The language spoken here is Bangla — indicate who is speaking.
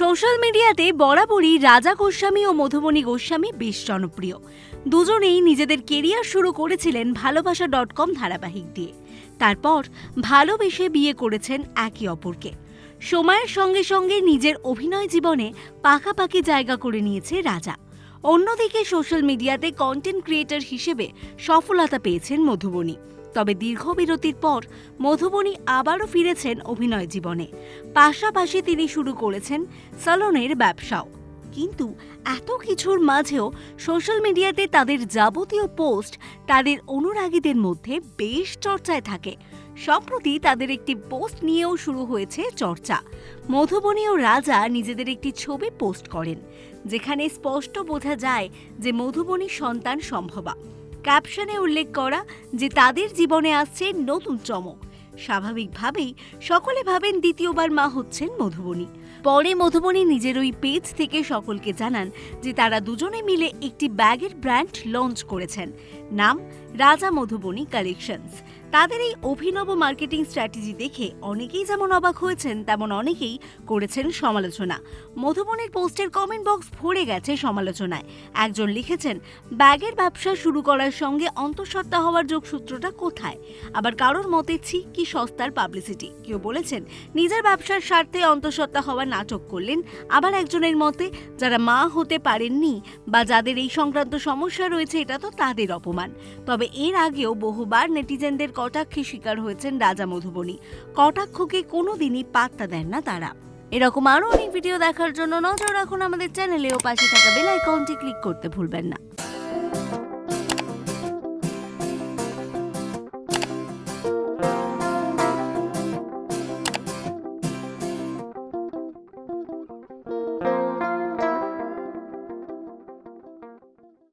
Speaker 1: সোশ্যাল মিডিয়াতে বরাবরই রাজা গোস্বামী ও মধুবনী গোস্বামী বেশ জনপ্রিয়। দুজনেই নিজেদের কেরিয়ার শুরু করেছিলেন ভালোবাসা ডট কম ধারাবাহিক দিয়ে। তারপর ভালোবেসে বিয়ে করেছেন একে অপরকে। সময়ের সঙ্গে সঙ্গে নিজের অভিনয় জীবনে পাকাপাকি জায়গা করে নিয়েছে রাজা। অন্যদিকে সোশ্যাল মিডিয়াতে কন্টেন্ট ক্রিয়েটর হিসেবে সফলতা পেয়েছেন মধুবনী। তবে দীর্ঘ বিরতির পর মধুবনী আবারও ফিরেছেন অভিনয় জীবনে। পাশাপাশি তিনি শুরু করেছেন সালনের ব্যবসাও। কিন্তু এত কিছুর মাঝেও সোশ্যাল মিডিয়াতে তাদের যাবতীয় পোস্ট তাদের অনুরাগীদের মধ্যে বেশ চর্চায় থাকে। সম্প্রতি তাদের একটি পোস্ট নিয়েও শুরু হয়েছে চর্চা। মধুবনী ও রাজা নিজেদের একটি ছবি পোস্ট করেন, যেখানে স্পষ্ট বোঝা যায় যে মধুবনী সন্তান সম্ভবা। ক্যাপশনে উল্লেখ করা যে তাদের জীবনে আসছে নতুন চমক। স্বাভাবিকভাবেই সকলে ভাবেন দ্বিতীয়বার মা হচ্ছেন মধুবনী। পরে মধুবনী নিজের ওই পেজ থেকে সকলকে জানান যে তারা দুজনে মিলে একটি ব্যাগের ব্র্যান্ড লঞ্চ করেছেন। নাম রাজা মধুবনী কালেকশনস। তাদের এই অভিনব মার্কেটিং স্ট্র্যাটেজি দেখে অনেকেই যেমন অবাক হয়েছেন, তেমন অনেকেই করেছেন সমালোচনা। মধুবনের পোস্টের কমেন্ট বক্স ভরে গেছে সমালোচনায়। একজন লিখেছেন, ব্যাগের ব্যবসা শুরু করার সঙ্গে অন্তঃসত্ত্বা হওয়ার যোগসূত্রটা কোথায়? আবার কারোর মতে ছি, কি সস্তার পাবলিসিটি কেউ বলেছেন, নিজের ব্যবসার স্বার্থে অন্তঃসত্ত্বা হওয়ার নাটক করলেন। আবার একজনের মতে, যারা মা হতে পারেননি বা যাদের এই সংক্রান্ত সমস্যা রয়েছে, এটা তো তাদের অপমান। তবে এর আগেও বহুবার নেটিজেনদের কটাক্ষে শিকার হয়েছেন রাজা মধুবনী। কটাক্ষকে কোনোদিনই পাত্তা দেন না তারা। এরকম আরও অনেক ভিডিও দেখার জন্য নজর রাখুন আমাদের চ্যানেলে ও পাশে থাকা বেল আইকনটি ক্লিক করতে ভুলবেন না।